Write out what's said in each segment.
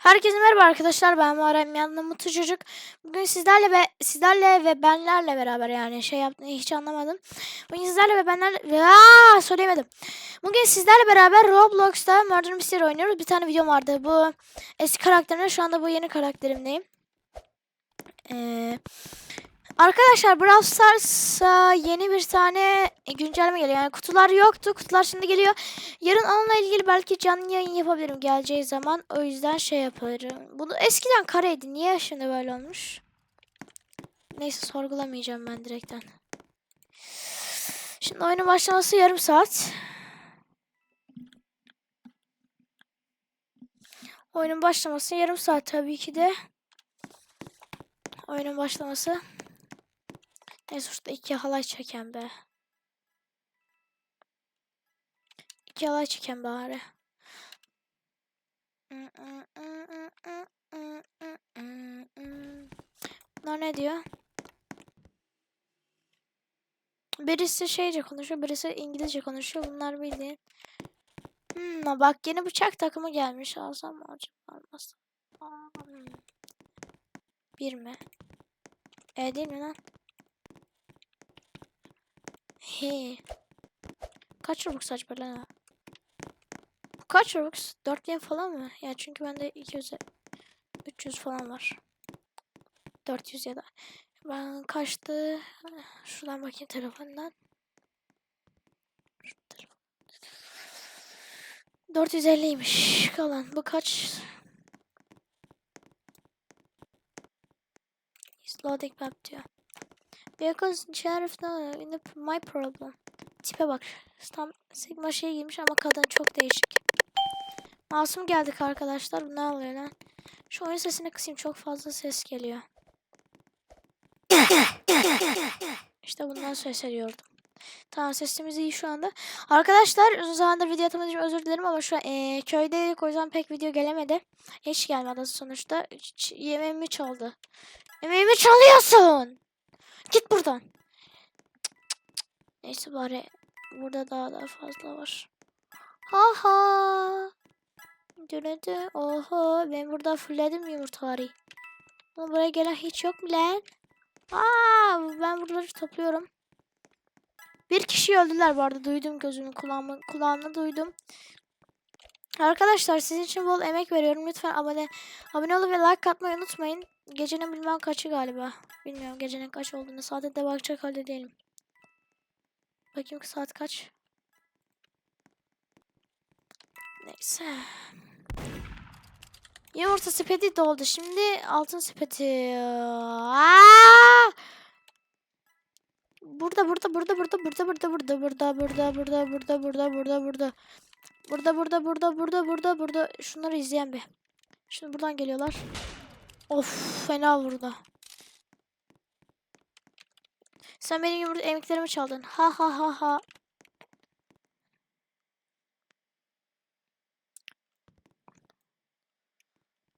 Herkese merhaba arkadaşlar ben Muharrem yanında mutlu çocuk. Bugün sizlerle ve sizlerle ve benlerle beraber yani şey yaptığını hiç anlamadım. Bugün sizlerle ve benlerle Aa, söyleyemedim. Bugün sizlerle beraber Roblox'ta Murder Mystery oynuyoruz. Bir tane videom vardı. Bu eski karakterimde şu anda bu yeni karakterimdeyim. Ee, arkadaşlar Brawl Stars'a yeni bir tane güncelleme geliyor. Yani kutular yoktu. Kutular şimdi geliyor. Yarın onunla ilgili belki canlı yayın yapabilirim geleceği zaman. O yüzden şey yaparım. Bunu eskiden kareydi. Niye şimdi böyle olmuş? Neyse sorgulamayacağım ben direkten. Şimdi oyunun başlaması yarım saat. Oyunun başlaması yarım saat tabii ki de. Oyunun başlaması. Neyse şurada iki halay çeken be. İki halay çeken bari. Bunlar ne diyor? Birisi şeyce konuşuyor, birisi İngilizce konuşuyor. Bunlar bildiğin. Hmm, bak yeni bıçak takımı gelmiş. Alsam mı acaba? Bir mi? E değil mi lan? He. Kaç Robux acaba lan? Bu Kaç Robux? 4000 falan mı? Ya çünkü bende 200 300 falan var. 400 ya da. Ben kaçtı? Şuradan bakayım telefondan. Şu telefon. 450'ymiş kalan. Bu kaç? It's loading map diyor. Because sheriff no my problem. Tipe bak. Tam Sigma şey giymiş ama kadın çok değişik. Masum geldik arkadaşlar. Bu ne oluyor lan? Şu oyun sesini kısayım. Çok fazla ses geliyor. İşte bundan ses ediyordum. Tamam sesimiz iyi şu anda. Arkadaşlar uzun zamandır video atamadığım için özür dilerim ama şu an eee, köydeydik o yüzden pek video gelemedi. Hiç gelmedi sonuçta. Ç- yemeğimi çaldı. Yemeğimi çalıyorsun. Git buradan. Neyse bari burada daha da fazla var. Ha ha. Dönedi. Oho ben burada fullledim yumurtaları. Ama buraya gelen hiç yok mu lan? Aa, ben buraları topluyorum. Bir kişi öldüler bu arada. Duydum gözümün kulağımı, kulağımla duydum. Arkadaşlar sizin için bol emek veriyorum. Lütfen abone abone olup ve like atmayı unutmayın. Gecenin bilmem kaçı galiba. Bilmiyorum gecenin kaç olduğunu. Saate de bakacak halde değilim. Bakayım ki saat kaç. Neyse. Yumurta sepeti doldu. Şimdi altın sepeti. Aa! Burada burada burada burada burada burada burada burada burada burada burada burada burada burada Burada burada burada burada burada burada şunları izleyen bir. Şimdi buradan geliyorlar. Of fena burada. Sen benim yumurta emeklerimi çaldın. Ha ha ha ha.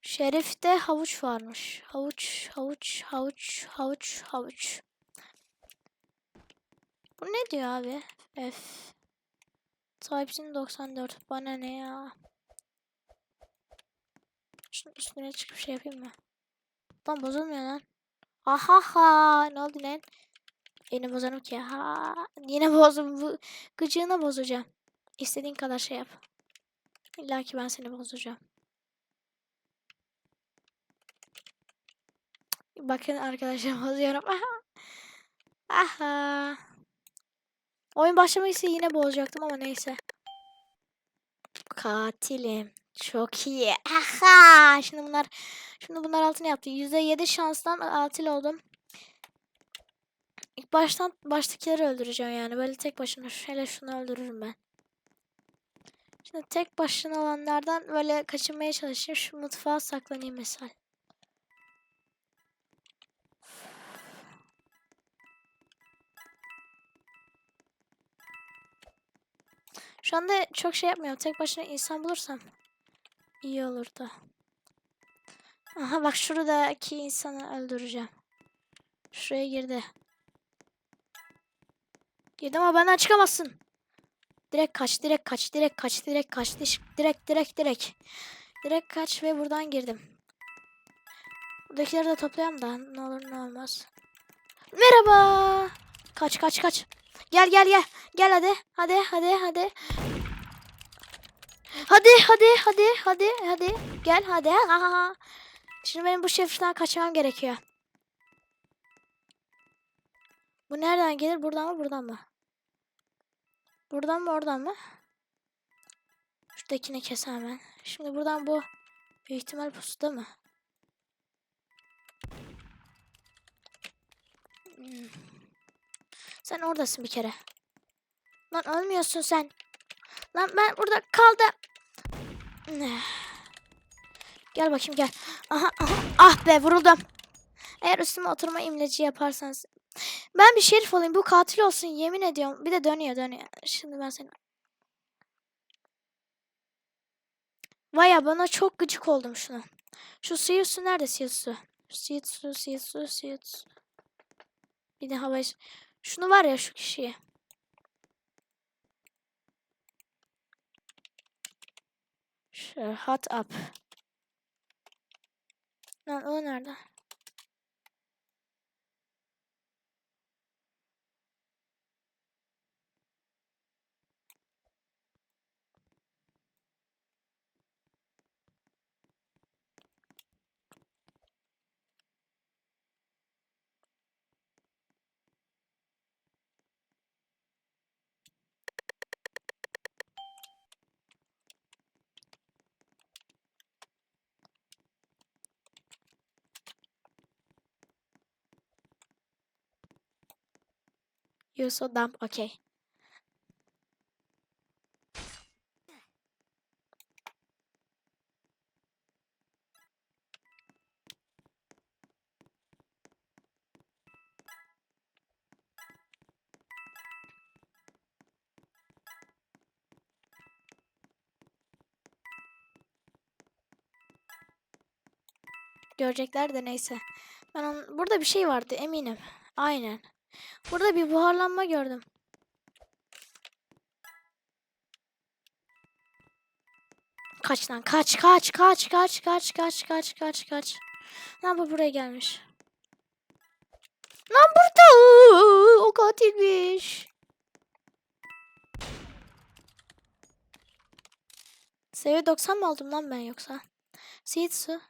Şerif'te havuç varmış. Havuç, havuç, havuç, havuç, havuç. Bu ne diyor abi? F. Sahipsin 94. Bana ne ya? Şunun üstüne çıkıp şey yapayım mı? Lan bozulmuyor lan. Aha ha. Ne oldu lan? Yine bozarım ki. Ha. Yine bozdum. Bu gıcığına bozacağım. İstediğin kadar şey yap. İlla ki ben seni bozacağım. Bakın arkadaşlar bozuyorum. Aha. Aha. Oyun başlamaysa yine bozacaktım ama neyse. Katilim. Çok iyi. Aha! Şimdi bunlar şimdi bunlar altın yaptı. %7 şanstan katil oldum. İlk baştan baştakileri öldüreceğim yani. Böyle tek başına şöyle şunu öldürürüm ben. Şimdi tek başına olanlardan böyle kaçınmaya çalışayım. Şu mutfağa saklanayım mesela. Şu anda çok şey yapmıyorum. Tek başına insan bulursam iyi olurdu. Aha bak şuradaki insanı öldüreceğim. Şuraya girdi. Girdi ama benden çıkamazsın. Direkt kaç, direkt kaç, direkt kaç, direkt kaç, direkt direkt direkt. Direkt kaç ve buradan girdim. Buradakileri de toplayalım da ne olur ne olmaz. Merhaba. Kaç kaç kaç. Gel gel gel. Gel hadi. Hadi hadi hadi. Hadi hadi hadi hadi hadi. Gel hadi. Ha, ha, ha. Şimdi benim bu şeriften kaçmam gerekiyor. Bu nereden gelir? Buradan mı buradan mı? Buradan mı oradan mı? Şuradakini kes hemen. Şimdi buradan bu büyük ihtimal pusuda mı? Hmm. Sen oradasın bir kere. Lan ölmüyorsun sen. Lan ben burada kaldım. Gel bakayım gel. Aha, aha. Ah be vuruldum. Eğer üstüme oturma imleci yaparsanız. Ben bir şerif olayım. Bu katil olsun yemin ediyorum. Bir de dönüyor dönüyor. Şimdi ben seni... Vay ya bana çok gıcık oldum şuna. Şu sıyır su nerede sıyır su? Sıyır su sıyır su sıyır su. Bir de hava... Şunu var ya şu kişiyi. Şu hot up. Lan o nerede? You're so dumb. Okay. Görecekler de neyse. Ben on... burada bir şey vardı eminim. Aynen. Burada bir buharlanma gördüm. Kaç lan kaç kaç kaç kaç kaç kaç kaç kaç kaç. Lan bu buraya gelmiş. Lan burada o katilmiş. Seviye 90 mı oldum lan ben yoksa? Sitsu.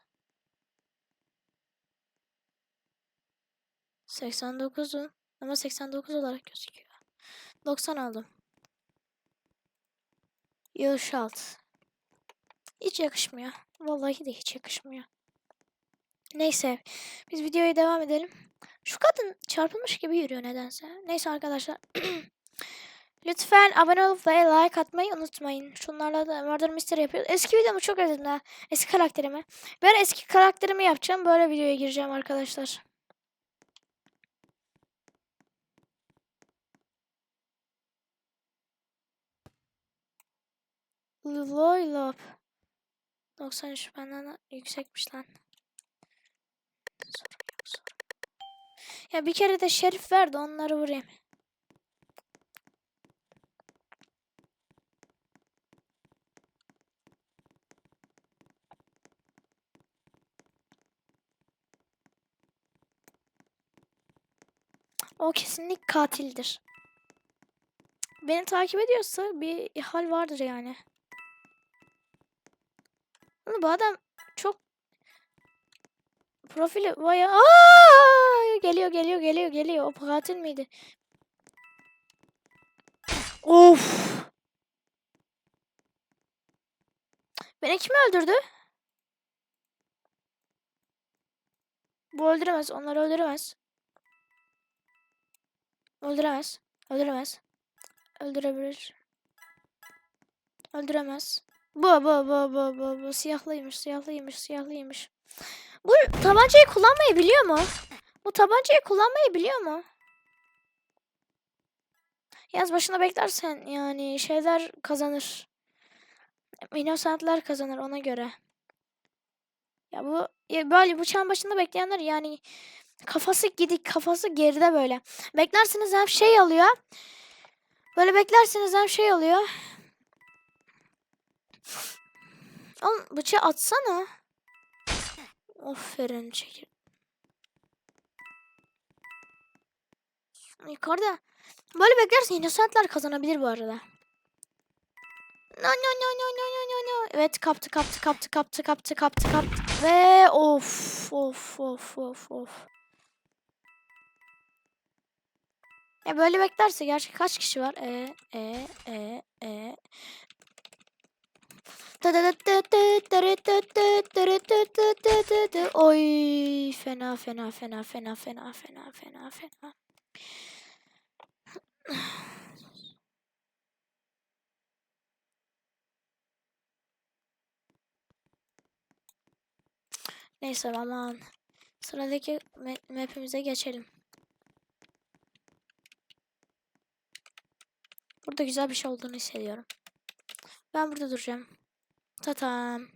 89'u ama 89 olarak gözüküyor. 90 aldım. Yılşalt. Hiç yakışmıyor. Vallahi de hiç yakışmıyor. Neyse. Biz videoya devam edelim. Şu kadın çarpılmış gibi yürüyor nedense. Neyse arkadaşlar. Lütfen abone olup ve like atmayı unutmayın. Şunlarla da Murder Mystery yapıyoruz. Eski videomu çok özledim ha. Eski karakterimi. Ben eski karakterimi yapacağım. Böyle videoya gireceğim arkadaşlar. Loylop. 93 benden yüksekmiş lan. Ya bir kere de şerif verdi onları vurayım. O kesinlik katildir. Beni takip ediyorsa bir hal vardır yani. Ama bu adam çok profili baya geliyor geliyor geliyor geliyor. O katil miydi? Of. Beni kim öldürdü? Bu öldüremez. Onları öldüremez. Öldüremez. Öldüremez. Öldürebilir. Öldüremez. Bu bu bu bu bu bu siyahlıymış siyahlıymış siyahlıymış. Bu tabancayı kullanmayı biliyor mu? Bu tabancayı kullanmayı biliyor mu? Yaz başına beklersen yani şeyler kazanır. Innocentler kazanır ona göre. Ya bu ya böyle bıçağın başında bekleyenler yani kafası gidik kafası geride böyle. Beklersiniz hem şey alıyor. Böyle beklersiniz hem şey oluyor. Oğlum bıçağı atsana. Aferin çekil. Yukarıda. Böyle beklersin Innocentler kazanabilir bu arada. No no no no no no no no. Evet kaptı kaptı kaptı kaptı kaptı kaptı kaptı. Ve of of of of of. Ya böyle beklerse gerçek kaç kişi var? E e e e. Oy fena fena fena fena fena fena fena fena. Neyse aman. Sıradaki ma- map'imize geçelim. Burada güzel bir şey olduğunu hissediyorum. Ben burada duracağım. Tatam.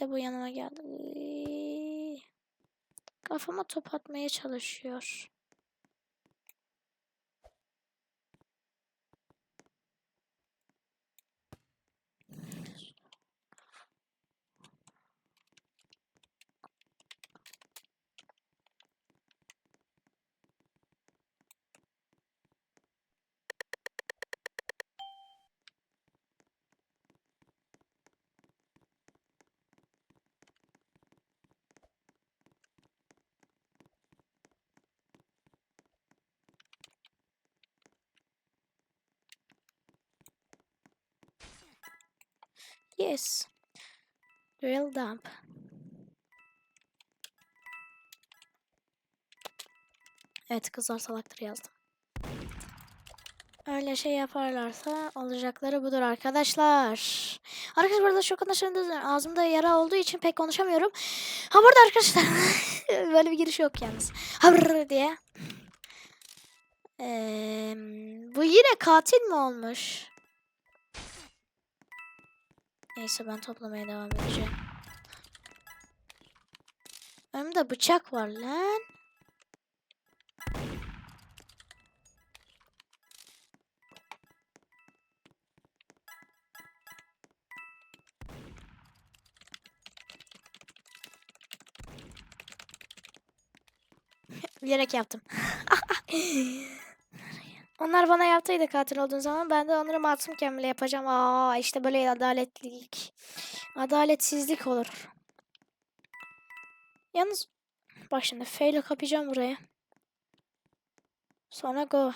De bu yanıma geldi. Kafama top atmaya çalışıyor. Yes. Real dump. Evet kızlar salaktır yazdım. Öyle şey yaparlarsa olacakları budur arkadaşlar. Arkadaşlar burada arkadaşlarım da ağzımda yara olduğu için pek konuşamıyorum. Ha burada arkadaşlar böyle bir giriş yok yalnız. Havr diye. Eee, bu yine katil mi olmuş? Neyse ben toplamaya devam edeceğim. Önümde bıçak var lan. Bilerek yaptım. Onlar bana yaptıydı katil olduğun zaman ben de onları masumken bile yapacağım. Aa işte böyle adaletlilik. Adaletsizlik olur. Yalnız bak şimdi F ile kapayacağım buraya. Sonra go.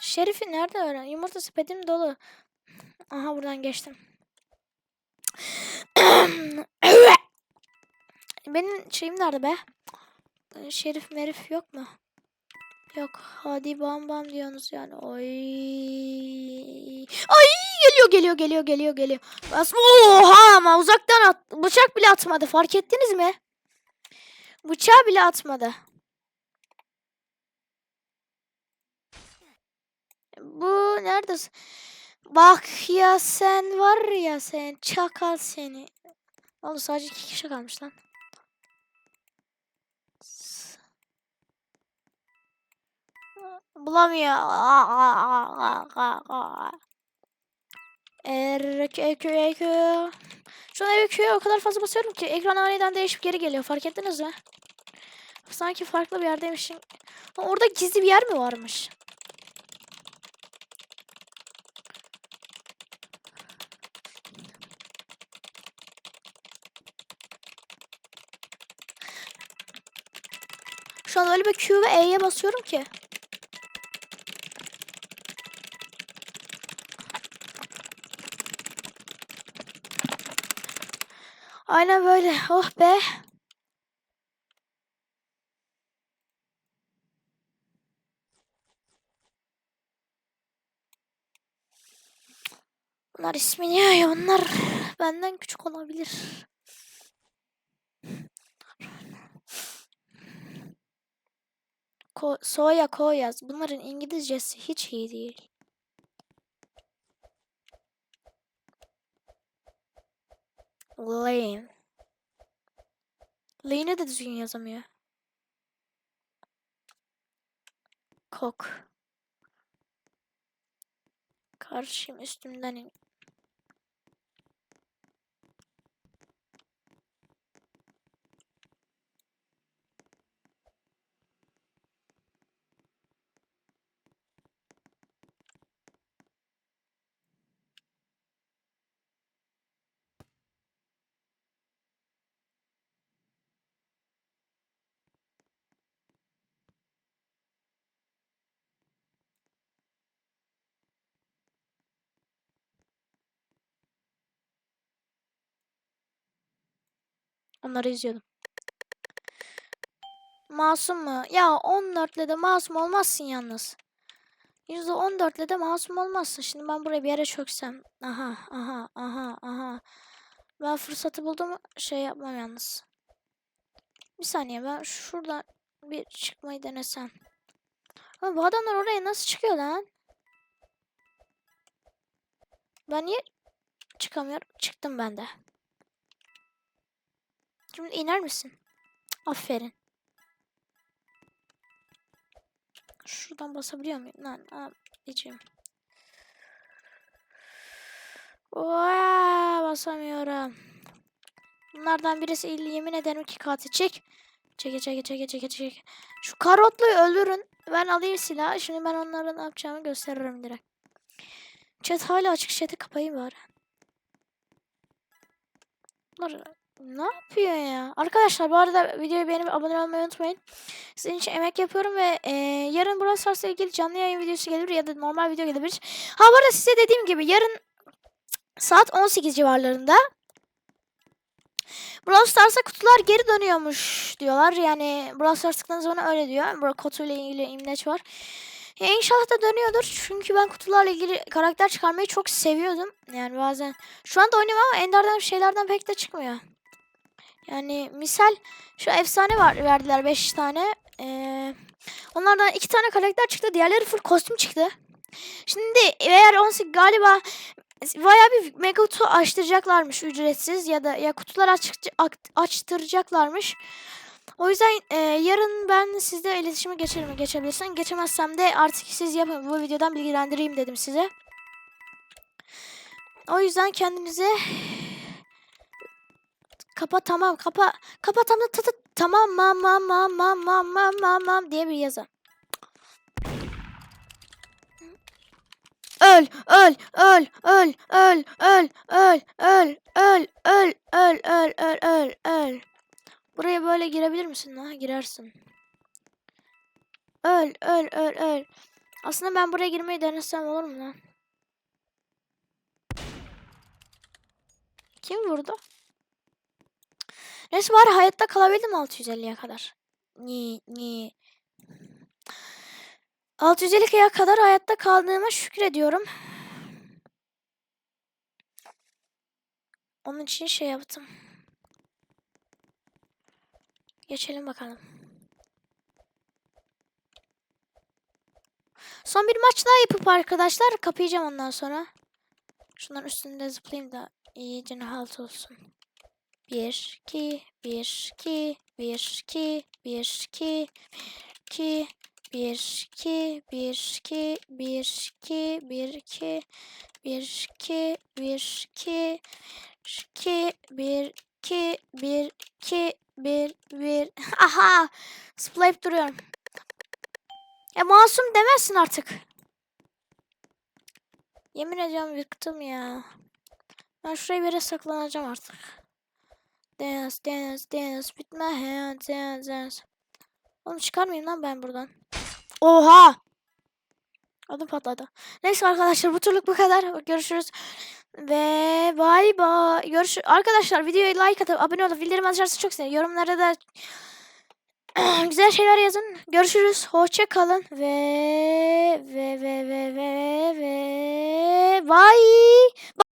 Şerifi nerede öğren? Yumurta sepetim dolu. Aha buradan geçtim. Benim şeyim nerede be? Şerif merif yok mu? Yok. Hadi bam bam diyorsunuz yani. Oy. Ay geliyor geliyor geliyor geliyor geliyor. Bas Oha ama uzaktan at. Bıçak bile atmadı. Fark ettiniz mi? Bıçağı bile atmadı. Bu neredesin? Bak ya sen var ya sen çakal seni. Oğlum sadece iki kişi kalmış lan. Bulamıyor. Erkek ekü. Şu an eküye o kadar fazla basıyorum ki ekran aniden değişip geri geliyor. Fark ettiniz mi? Sanki farklı bir yerdeymişim. Orada gizli bir yer mi varmış? Şu an öyle bir Q ve E'ye basıyorum ki. Aynen böyle. Oh be. Bunlar ismini ya onlar benden küçük olabilir. Ko soya koyaz. Bunların İngilizcesi hiç iyi değil. Lane. Lane'e de düzgün yazamıyor. Kok. Karşıyım üstümden in. Onları izliyordum. Masum mu? Ya 14'le de masum olmazsın yalnız. %14'le de masum olmazsın. Şimdi ben buraya bir yere çöksem. Aha, aha, aha, aha. Ben fırsatı buldum. Şey yapmam yalnız. Bir saniye ben şuradan bir çıkmayı denesem. Ama bu adamlar oraya nasıl çıkıyor lan? Ben niye çıkamıyorum? Çıktım ben de. Şimdi iner misin? Aferin. Şuradan basabiliyor muyum? Lan abicim. Oha, basamıyorum. Bunlardan birisi il- yemin ederim ki katil. Çek. Çeke çeke çeke çeke çeke. Şu karotluyu öldürün. Ben alayım silahı. Şimdi ben onlara ne yapacağımı gösteririm direkt. Chat hala açık. Chat'i kapayım bari. Bunlar ne yapıyor ya? Arkadaşlar bu arada videoyu beğenip abone olmayı unutmayın. Sizin için emek yapıyorum ve e, yarın Brawl Stars'la ilgili canlı yayın videosu gelir ya da normal video gelebilir. Ha bu arada size dediğim gibi yarın saat 18 civarlarında Brawl Stars'a kutular geri dönüyormuş diyorlar. Yani Brawl Stars tıkladığınız öyle diyor. Burada kutuyla ilgili imleç var. Ya inşallah da dönüyordur. Çünkü ben kutularla ilgili karakter çıkarmayı çok seviyordum. Yani bazen. Şu anda oynuyorum ama Ender'den şeylerden pek de çıkmıyor. Yani misal şu efsane var verdiler 5 tane. Ee, onlardan 2 tane karakter çıktı. Diğerleri full kostüm çıktı. Şimdi eğer 18 galiba bayağı bir mega kutu açtıracaklarmış ücretsiz ya da ya kutular aç, açtıracaklarmış. O yüzden e, yarın ben sizle iletişime geçerim geçebilirsin. Geçemezsem de artık siz yapın. Bu videodan bilgilendireyim dedim size. O yüzden kendinize kapa tamam kapa kapa tamam ta, ta, tamam mam mam mam mam mam mam mam mam diye bir yazın. Öl, öl, öl, öl, öl, öl, öl, öl, öl, öl, öl, öl, öl, öl, öl. Buraya böyle girebilir misin? Ha, girersin. Öl, öl, öl, öl. Aslında ben buraya girmeyi denesem olur mu lan? Kim vurdu? Neyse bari hayatta kalabildim 650'ye kadar. Ni, ni. 650'ye kadar hayatta kaldığıma şükrediyorum. Onun için şey yaptım. Geçelim bakalım. Son bir maç daha yapıp arkadaşlar kapayacağım ondan sonra. Şunların üstünde zıplayayım da iyice halt olsun. 1 2 1 2 1 2 1 2 2 1 2 1 2 1 2 1 2 1 2 1 2 2 1 2 1 2 1 1 Aha! Splayıp duruyorum. Ya masum demezsin artık. Yemin ediyorum yıktım ya. Ben şuraya bir saklanacağım artık. Dance, dance, dance with my hands, dance, dance. Oğlum çıkarmayayım lan ben buradan. Oha! Adım patladı. Neyse arkadaşlar bu turluk bu kadar. Görüşürüz. Ve bay bay. Görüş arkadaşlar videoya like atıp abone olup bildirim açarsa çok sevinirim. Yorumlara da güzel şeyler yazın. Görüşürüz. Hoşça kalın ve ve ve ve ve ve bye.